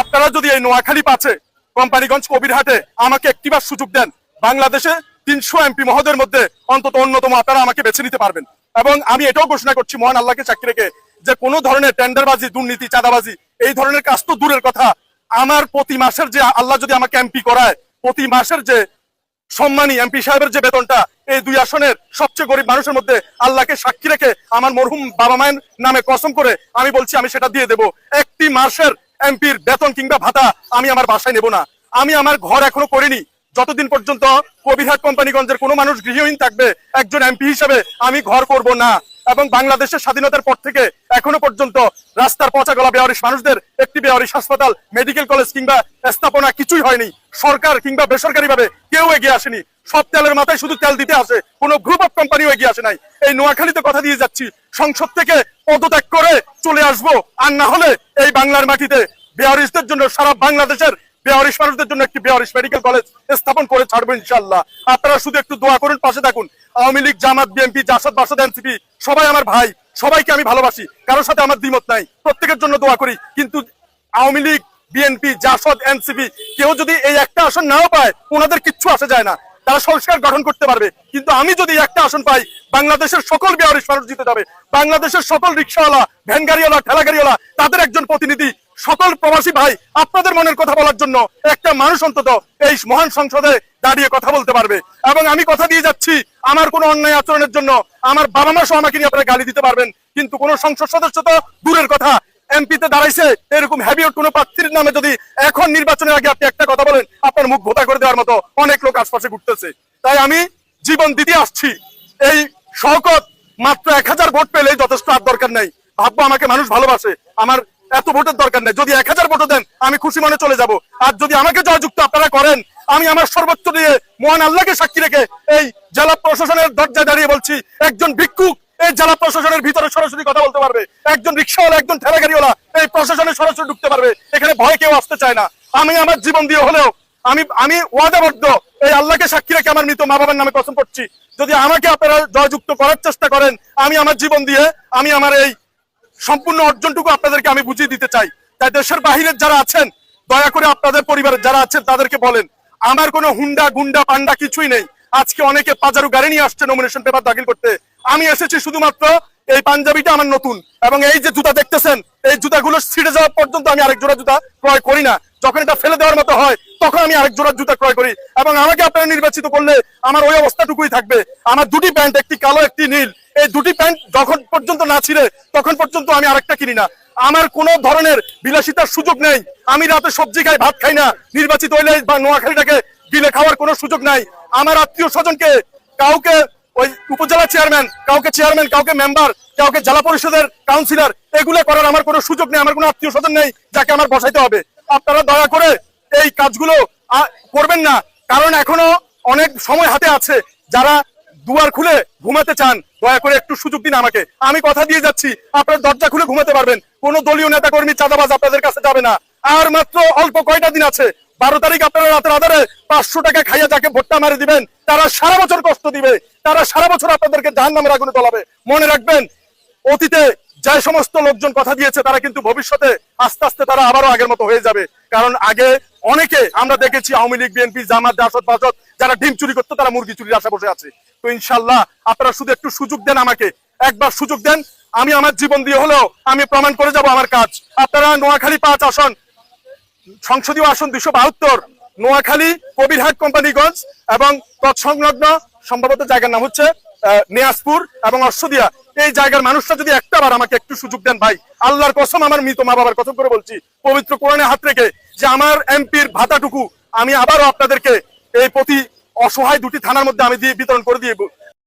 আপনারা যদি এই নোয়াখালী পাচ্ছে কোম্পানিগঞ্জ কবিরহাটে আমাকে একটিবার সুযোগ দেন, বাংলাদেশে তিনশো এমপি মহোদয়ের মধ্যে অন্তত অন্যতম আপনারা আমাকে বেছে নিতে পারবেন। এবং আমি এটাও ঘোষণা করছি, মহান আল্লাহকে চাকরি রেখে, যে কোনো ধরনের টেন্ডারবাজি, দুর্নীতি, চাঁদাবাজি, এই ধরনের কাজ তো দূরের কথা। আমার প্রতি মাসের যে আল্লাহ যদি আমাকে এমপি করায়, প্রতি মাসের যে সম্মানী এমপি সাহেবের যে বেতনটা, এই দুই আসনের সবচেয়ে গরিব মানুষের মধ্যে আল্লাহকে সাক্ষী রেখে আমার মরহুম বাবা মায়ের নামে কসম করে আমি বলছি, আমি সেটা দিয়ে দেব। একটি মাসের এমপির বেতন কিংবা ভাতা আমি আমার বাসায় নেব না। আমি আমার ঘর এখনও করিনি। যতদিন পর্যন্ত কবিরহাট কোম্পানিগঞ্জের কোনো মানুষ গৃহহীন থাকবে, একজন এমপি হিসেবে আমি ঘর করব না। এবং বাংলাদেশের স্বাধীনতার পর থেকে এখনও পর্যন্ত রাস্তার পচা গলা বেয়ারিশ মানুষদের একটি বেয়ারিশ হাসপাতাল, মেডিকেল কলেজ কিংবা স্থাপনা কিছুই হয়নি। সরকার কিংবা বেসরকারি ভাবে কেউ এগিয়ে আসেনি। সব তেলের মাথায় শুধু তেল দিতে আসে। কোনো গ্রুপ অফ কোম্পানিও এগিয়ে আসে নাই। এই নোয়াখালীতে কথা দিয়ে যাচ্ছি। সংসদ থেকে পদত্যাগ করে চলে আসব। আর না হলে এই বাংলার মাটিতে বেয়ারিশদের জন্য সারা বাংলাদেশের বেয়ারিশ মানুষদের জন্য একটি বেয়ারিশ মেডিকেল কলেজ স্থাপন করে ছাড়বো ইনশাল্লাহ আপনারা শুধু একটু দোয়া করুন, পাশে থাকুন। আওয়ামী লীগ, জামাত, বিএনপি, জাসদ, বাসদ, এনসিপি, সবাই আমার ভাই, সবাইকে আমি ভালোবাসি। কারোর সাথে আমার দ্বিমত নাই। প্রত্যেকের জন্য দোয়া করি। কিন্তু আওয়ামী লীগ, বিএনপি, জাসদ, এনসিপি, কেউ যদি এই একটা আসন নাও পায়, ওনাদের কিচ্ছু আসে যায় না। তারা সংস্কার গঠন করতে পারবে। কিন্তু আমি যদি একটা আসন পাই, বাংলাদেশের সকল বেয়ারিশ মানুষ জিতে যাবে। বাংলাদেশের সকল রিক্সাওয়ালা ভ্যান গাড়িওয়ালা ঠেলা গাড়িওয়ালা তাদের একজন প্রতিনিধি, সকল প্রবাসী ভাই আপনাদের মনের কথা বলার জন্য একটা মানুষ অন্তত এই মহান সংসদে দাঁড়িয়ে কথা বলতে পারবে। এবং আমি কথা দিয়ে যাচ্ছি, আমার কোনো অন্যায় আচরণের জন্য। আমার বাবা মা সহ আমাকে নিয়ে আপনারা গালি দিতে পারবেন। কিন্তু কোনো সংসদ সদস্য তো দূরের কথা। এমপিতে দাঁড়াইছে, এরকম হ্যাবিওট কোনো প্রার্থীর নামে যদি এখন নির্বাচনের আগে আপনি একটা কথা বলেন আপনার মুখ ভোতা করে দেওয়ার মতো অনেক লোক আশপাশে ঘুরতেছে। তাই আমি জীবন দিতে আসছি। এই শওকত মাত্র এক হাজার ভোট পেলেই যথেষ্ট আর দরকার নেই। ভাববো আমাকে মানুষ ভালোবাসে। আমার এত ভোটের দরকার নেই। যদি এক হাজার ভোটও দেন, আমি খুশি মনে চলে যাব। আর যদি আমাকে জয়যুক্ত আপনারা করেন, আমি আমার সর্বোচ্চ দিয়ে মহান আল্লাহকে সাক্ষী রেখে এই জেলা প্রশাসনের দরজায় দাঁড়িয়ে বলছি, একজন ভিক্ষুক এই জেলা প্রশাসনের ভিতরে সরাসরি কথা বলতে পারবে। একজন রিক্সাওয়ালা, একজন ঠেলা গাড়িওয়ালা এই প্রশাসনে সরাসরি ঢুকতে পারবে। এখানে ভয় কেউ আসতে চায় না। আমি আমার জীবন দিয়ে হলেও আমি আমি ওয়াদাবদ্ধ। এই আল্লাহকে সাক্ষী রেখে আমার মৃত মা বাবার নামে কসম করছি। যদি আমাকে আপনারা জয়যুক্ত করার চেষ্টা করেন, আমি আমার জীবন দিয়ে, আমি আমার এই সম্পূর্ণ অর্জনটুকু আপনাদেরকে আমি বুঝিয়ে দিতে চাই। তাই দেশের বাহিরের যারা আছেন, দয়া করে আপনাদের পরিবারের যারা আছেন, তাদেরকে বলেন, আমার কোনো হুন্ডা, গুন্ডা, পান্ডা কিছুই নেই। আজকে অনেকে পাজারু গাড়ি নিয়ে আসছে নমিনেশন পেপার দাখিল করতে। আমি এসেছি শুধুমাত্র এই পাঞ্জাবিটা আমার নতুন। এবং এই যে জুতা দেখতেছেন, এই জুতাগুলো ছিঁড়ে যাওয়া পর্যন্ত আমি আরেক জোড়া জুতা ক্রয় করি না। যখন এটা ফেলে দেওয়ার মতো হয়, তখন আমি আরেক জোড়া জুতা ক্রয় করি এবং আমাকে আপনারা নির্বাচিত করলে আমার ওই অবস্থাটুকুই থাকবে। আমার দুটি প্যান্ট, একটি কালো, একটি নীল। এই দুটি প্যান্ট যখন পর্যন্ত না ছিঁড়ে, তখন পর্যন্ত আমি আরেকটা কিনি না। আমার কোনো ধরনের বিলাসিতার সুযোগ নেই। আমি রাতে সবজি খাই, ভাত খাই না। নির্বাচিত হইলে বা নোয়াখালীটাকে গিলে খাওয়ার কোনো সুযোগ নাই। আমার আত্মীয় স্বজনকে, কাউকে ওই উপজেলা চেয়ারম্যান কাউকে চেয়ারম্যান কাউকে মেম্বার কাউকে জেলা পরিষদের কাউন্সিলর এগুলো করার আমার কোনো সুযোগ নেই। আমার কোনো আত্মীয় স্বজন নেই যাকে আমার বসাইতে হবে। আপনারা দয়া করে এই কাজগুলো করবেন না। কারণ এখনও অনেক সময় হাতে আছে। যারা দুয়ার খুলে ঘুমাতে চান, দয়া করে একটু সুযোগ দিন আমাকে। আমি কথা দিয়ে যাচ্ছি। আপনার দরজা খুলে ঘুমাতে পারবেন। কোন দলীয় নেতা কর্মী চাঁদাবাজ আপনাদের কাছে যাবে না। আর মাত্র অল্প কয়টা দিন আছে। বারো তারিখ আপনারা রাতের আধারে পাঁচশো টাকা খাইয়া যাকে ভোটটা মারি দিবেন, তারা সারা বছর কষ্ট দিবে। তারা সারা বছর আপনাদেরকে জাহান নামের আগুনে তলাবে মনে রাখবেন অতীতে যে সমস্ত লোকজন কথা দিয়েছে, তারা কিন্তু ভবিষ্যতে আস্তে আস্তে তারা আবারও আগের মতো হয়ে যাবে। কারণ আগে অনেকে আমরা দেখেছি আওয়ামী লীগ, বিএনপি, জামাত জাসদ বাসদ যারা ডিম চুরি করতো, তারা মুরগি চুরির আশা বসে আছে। তো ইনশাল্লাহ আপনারা শুধু একটু সুযোগ দেন আমাকে। একবার সুযোগ দেন, আমি আমার জীবন দিয়ে হলেও আমি প্রমাণ করে যাব আমার কাজ। আপনারা নোয়াখালী পাঁচ আসন, সংসদীয় আসন দুশো বাহাত্তর, নোয়াখালী, কবিরহাট কোম্পানিগঞ্জ এবং তৎসংলগ্ন, সম্ভবত জায়গার নাম হচ্ছে নিয়াজপুর এবং অশ্বদিয়া। এই জায়গার মানুষরা যদি একটা বার আমাকে একটু সুযোগ দেন ভাই, আল্লাহর কসম আমার মৃত মা বাবার কসম করে বলছি, পবিত্র কোরআনে হাত রেখে যে আমার এমপির ভাতাটুকু আমি আবারও আপনাদেরকে এই প্রতি অসহায় দুটি থানার মধ্যে আমি দিয়ে বিতরণ করে দিয়ে